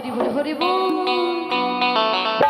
Hari বল Hari বল।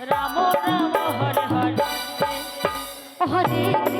Ram Ram Hare Hare. হরে